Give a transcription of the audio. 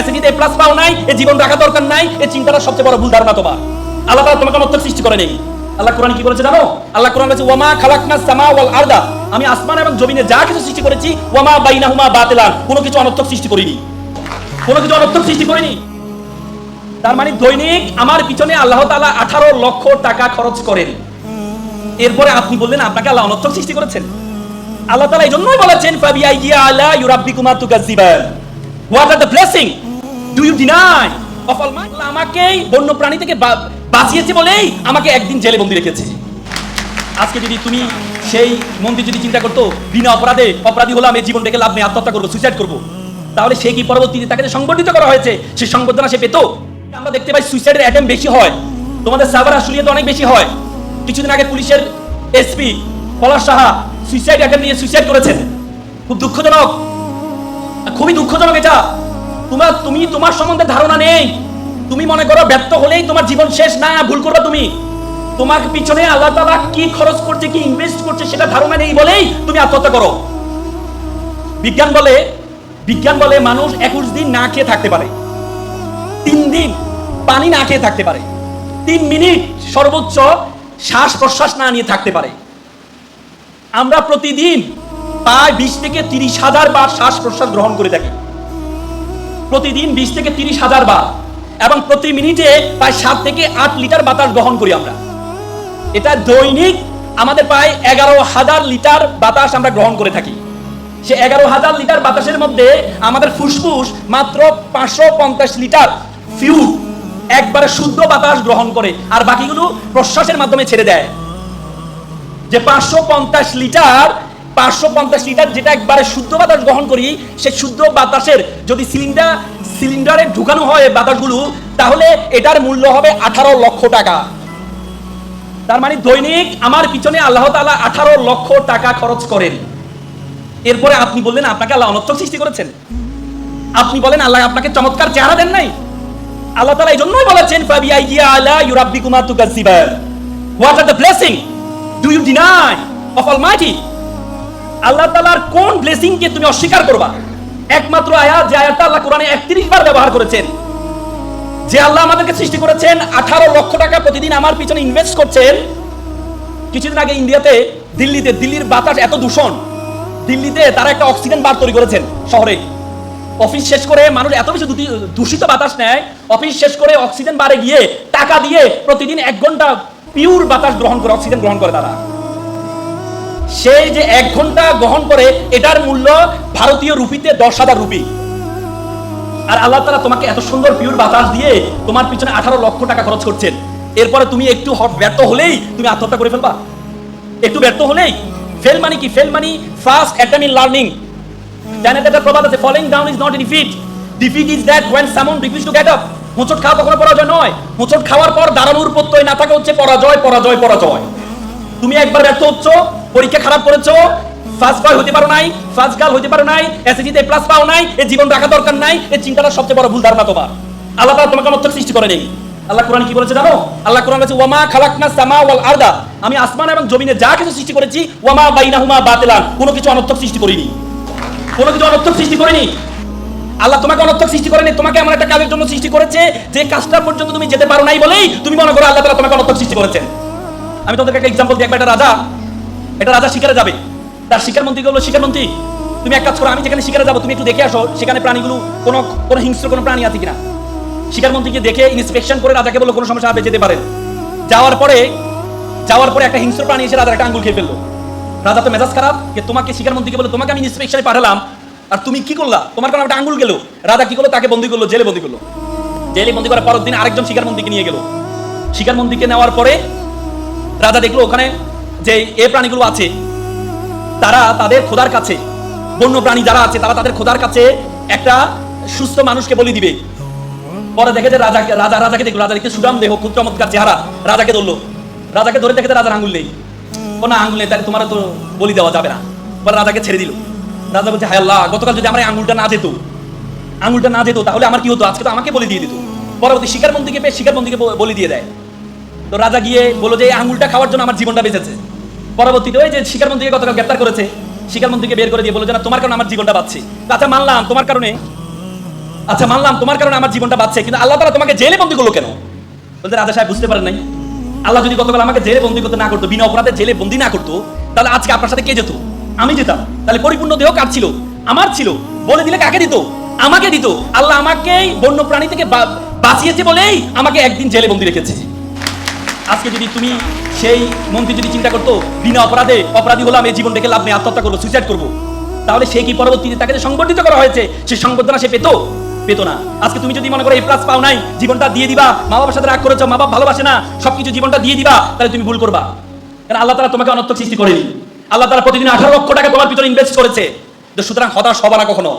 এসিডিতে plus পাও নাই, এ জীবন রাখা দরকার নাই এই চিন্তাটা সবচেয়ে বড় ভুল ধারণা তোমার। আল্লাহ তাআলা তোমাকে অনর্থক সৃষ্টি করে নেই আল্লাহ কোরআন কি বলেছে জানো? আল্লাহ কোরআন বলেছে, ওয়ামা খালাকনা সামা ওয়াল আরদা। আমি আসমান এবং জমিনে যা কিছু সৃষ্টি করেছি, ওয়ামা বাইনাহুমা বাতিলান। কোনো কিছু অনর্থক সৃষ্টি করিনি। কোনো কিছু অনর্থক সৃষ্টি করিনি। তার মানে দৈনিক আমার পিছনে আল্লাহ তাআলা আঠারো লক্ষ টাকা খরচ করেন। এরপরে আপনি বললেন, আপনাকে আল্লাহ অনর্থক সৃষ্টি করেছেন? আল্লাহ তাআলা এই জন্যই বলেছেন ফাবি আইয়া আলা ইউরাব্বিকুমা তুকাজ্জিবান। What are the blessing do you deny of all my আমাকেই বন্য প্রাণী থেকে বাঁচিয়েছে বলেই আমাকে একদিন জেলে বন্দি রেখেছে। আজকে যদি তুমি সেই মন্দির যদি চিন্তা করতো, বিনা অপরাধে অপরাধী এই জীবনটাকে লাভ নেই, আত্মহত্যা করব সুইসাইড করব, তাহলে সে কি পরবর্তীতে তাকে সংবর্ধিত করা হয়েছে সংবর্ধনা সে পেতো? আমরা দেখতে পাই সুইসাইডের অ্যাটেম্প বেশি হয়। তোমাদের সাভার আসলিয়াতে অনেক বেশি হয়। কিছুদিন আগে পুলিশের SP Palash Saha suicide attempt নিয়ে সুইসাইড করেছেন। খুব দুঃখজনক। খুবই দুঃখজনক এটা। তোমার, তুমি তোমার সম্বন্ধে ধারণা নেই। তুমি মনে করো ব্যর্থ হলেই তোমার জীবন শেষ। না, ভুল করবে তুমি। তোমার পিছনে আল্লাহ তাআলা কি খরচ করছে, কি ইনভেস্ট করছে সেটা ধারণা নেই বলেই তুমি আত্মহত্যা করো। বিজ্ঞান বলে বিজ্ঞান বলে মানুষ একুশ দিন না খেয়ে থাকতে পারে। তিন দিন পানি না খেয়ে থাকতে পারে। তিন মিনিট সর্বোচ্চ শ্বাস প্রশ্বাস না নিয়ে থাকতে পারে। আমরা প্রতিদিন প্রায় বিশ থেকে তিরিশ হাজার বার শ্বাস প্রশ্বাস গ্রহণ করে থাকি। প্রতিদিন বিশ থেকে তিরিশ হাজার বার এবং প্রতি মিনিটে প্রায় সাত থেকে আট লিটার বাতাস গ্রহণ করি আমরা। এটা দৈনিক আমাদের প্রায় এগারো হাজার লিটার বাতাস আমরা গ্রহণ করে থাকি। সে এগারো হাজার লিটার বাতাসের মধ্যে আমাদের ফুসফুস মাত্র পাঁচশো পঞ্চাশ লিটার ফিউ একবারে শুদ্ধ বাতাস গ্রহণ করে আর বাকিগুলো প্রশ্বাসের মাধ্যমে ছেড়ে দেয়। যে পাঁচশো পঞ্চাশ লিটার পাঁচশো পঞ্চাশ লিটার যেটা একবারে শুদ্ধ বাতাস গ্রহণ করি, সেই শুদ্ধ বাতাসের যদি সিলিন্ডার সিলিন্ডারে ঢুকানো হয় বাতাসগুলো, তাহলে এটার মূল্য হবে আঠারো লক্ষ টাকা। তার মানে দৈনিক আমার পিছনে আল্লাহ তালা আঠারো লক্ষ টাকা খরচ করেন। এরপরে আপনি বললেন, আপনাকে আল্লাহ অনর্থক সৃষ্টি করেছেন। আপনি বলেন, আল্লাহ আপনাকে চমৎকার চেহারা দেন নাই। আল্লাহ তালা এই জন্যই বলেছেন ফাবি আইয়া আলা ইউরাব্বিকুমা তুকাজ্জিবান what are the blessing do you deny of almighty আল্লাহ তালার কোন ব্লেসিং কে তুমি অস্বীকার করবা? একমাত্র আয়াত, যে আয়াতটা আল্লাহ কোরআনে 31 বার ব্যবহার করেছেন। যে আল্লাহ আমাদেরকে সৃষ্টি করেছেন 18 লক্ষ টাকা প্রতিদিন আমার পিছনে ইনভেস্ট করছেন। কিছুদিন আগে ইন্ডিয়াতে, দিল্লিতে, দিল্লির বাতাস এত দূষণ, দিল্লিতে তারা একটা অক্সিজেন বার তৈরি করেছেন শহরে। অফিস শেষ করে মানুষ এত বেশি দূষিত বাতাস নেয়, অফিস শেষ করে অক্সিজেন বারে গিয়ে টাকা দিয়ে প্রতিদিন এক ঘণ্টা পিওর বাতাস গ্রহণ করে অক্সিজেন গ্রহণ করে তারা। সেই যে এক ঘণ্টা গ্রহণ করে, এটার মূল্য ভারতীয় রুপিতে দশ হাজার রুপি। আর আল্লাহ তারা তোমাকে এত সুন্দর পিওর বাতাস দিয়ে তোমার পিছনে আঠারো লক্ষ টাকা খরচ করছেন। এরপরে তুমি একটু ব্যর্থ হলেই তুমি আত্মহত্যা করে ফেলবা। একটু ব্যর্থ হলেই ফেল মানে কি? ফেল মানে ফার্স্ট অ্যাটেম্প ইন লার্নিং একটা প্রবাদ আছে falling down is not defeat defeat is that someone refuses to get up হোঁচট খাওয়া কখনো পরাজয় নয়। হোঁচট খাওয়ার পর দাঁড়ানোর প্রত্যয় না হচ্ছে পরাজয় পরাজয় পরাজয়। তুমি একবার ব্যর্থ হচ্ছ পরীক্ষা খারাপ করেছ? ফার্স্ট বয় হতে পারো নাই ফার্স্ট গার্ল হতে পারো নাই এসএসসিতে প্লাস পাও নাই এই জীবন রাখা দরকার নাই এই চিন্তাটা সবচেয়ে বড় ভুল ধারণা তোমার। আল্লাহ তাআলা তোমাকে অনর্থক সৃষ্টি করে নেই আল্লাহ কোরআন কি বলেছে জানো? আল্লাহ কোরআন বলেছে, ওয়ামা খালাকনা সামা ওয়াল আরদা। আমি আসমান এবং জমিনে যা কিছু সৃষ্টি করেছি, ওয়ামা বাইনাহুমা বাতিলান। কোনো কিছু অনর্থক সৃষ্টি করিনি। কোনো কিছু অনর্থক সৃষ্টি করেনি। আল্লাহ তোমাকে অনর্থক সৃষ্টি করেনি, তোমাকে এমন একটা কাজের জন্য সৃষ্টি করেছে, যে কাজটা পর্যন্ত তুমি যেতে পারো নাই বলেই তুমি মনে করো আল্লাহ তাআলা তোমাকে অনর্থক সৃষ্টি করেছেন। আমি তোমাদেরকে একটা এক্সাম্পল দিই একটা রাজা। এটা রাজা শিকারে যাবে। তার শিকার মন্ত্রীকে বলল শিকার মন্ত্রী তুমি এক কাজ করো, আমি যেখানে শিকারে যাব, তুমি একটু দেখে আসো, সেখানে প্রাণীগুলো কোনো কোনো হিংস্র কোনো প্রাণী আছে কিনা? শিকার মন্ত্রীকে দেখে ইন্সপেকশন করে রাজাকে বলল, কোনো সমস্যা যেতে পারেন। যাওয়ার পরে যাওয়ার পরে একটা হিংস্র প্রাণী এসে রাজার একটা আঙ্গুল খেয়ে ফেলল। রাজা তো মেজাজ খারাপ, যে তোমাকে শিকার মন্ত্রীকে বলে তোমাকে আমি ইন্সপেকশনে পাঠালাম, আর তুমি কি করলা? তোমার কারণে একটা আঙ্গুল গেল। রাজা কি করল? তাকে বন্দি করল, জেলে বন্দি করল। জেলে বন্দি করার পরের দিন আরেকজন শিকার মন্ত্রীকে নিয়ে গেল। শিকার মন্ত্রীকে নেওয়ার পরে, রাজা দেখল ওখানে যে এ প্রাণীগুলো আছে, তারা তাদের খোদার কাছে, বন্য প্রাণী যারা আছে, তারা তাদের খোদার কাছে একটা সুস্থ মানুষকে বলি দিবে। পরে দেখে যে রাজা রাজা রাজাকে দেখল, রাজা দেখতে সুরাম দেহ খুব চমৎকার চেহারা, রাজাকে ধরলো। রাজাকে ধরে দেখে রাজার আঙ্গুল নেই। কোনো আঙ্গুল নেই, তাহলে তোমার তো বলি দেওয়া যাবে না। পরে রাজাকে ছেড়ে দিল। রাজা বলছে, হায় আল্লাহ, গতকাল যদি আমার আঙুলটা না যেত, আঙুলটা না যেত, তাহলে আমার কি হতো? আজকে তো আমাকে বলি দিয়ে দিত। পরবর্তী শিকার মন্ত্রীকে পেয়ে শিকার মন্ত্রীকে বলি দিয়ে দেয়। তো রাজা গিয়ে বলল যে, এই আঙ্গুলটা খাওয়ার জন্য আমার জীবনটা বেঁচেছে। পরবর্তীতে ওই যে শিকার মন্ত্রীকে গতকাল গ্রেপ্তার করেছে, শিকার মন্ত্রীকে বের করে দিয়ে বলল যে না তোমার কারণে আমার জীবনটা পাচ্ছি আচ্ছা মানলাম তোমার কারণে আচ্ছা মানলাম তোমার কারণে আমার জীবনটা বাঁচছে, কিন্তু আল্লাহ তাআলা তোমাকে জেলে বন্দি করল কেন? বলতে রাজা সাহেব, বুঝতে পারেন নাই। আল্লাহ যদি গতকাল আমাকে জেলে বন্দি করতে না করতো, বিনা অপরাধে জেলে বন্দি না করতো, তাহলে আজকে আপনার সাথে কে যেত? আমি যেতাম। তাহলে পরিপূর্ণ দেহ কার ছিল? আমার ছিল। বলে দিলে কাকে দিত? আমাকে দিত। আল্লাহ আমাকেই বন্য প্রাণী থেকে বাঁচিয়েছে বলেই আমাকে একদিন জেলে বন্দি রেখেছে। আজকে যদি তুমি সেই মন্ত্রী যদি চিন্তা করতো, বিনা অপরাধে অপরাধী হলাম, এই জীবনটাকে লাভ নেই, আত্মহত্যা করব সুইসাইড করব, তাহলে সে কি পরবর্তীতে তাকে যে সংবর্ধিত করা হয়েছে সেই সংবর্ধনা সে পেতো? পেতো না। আজকে তুমি যদি মনে করো, এই প্লাস পাও নাই, জীবনটা দিয়ে দিবা মা বাবার সাথে রাগ করেছ মা বাবা ভালোবাসে না, সবকিছু জীবনটা দিয়ে দিবা, তাহলে তুমি ভুল করবা। কারণ আল্লাহ তারা তোমাকে অনর্থক সৃষ্টি করেনি। আল্লাহ তারা প্রতিদিন আঠারো লক্ষ টাকা তোমার ভিতরে ইনভেস্ট করেছে। সুতরাং হতাশ হবা না কখনো।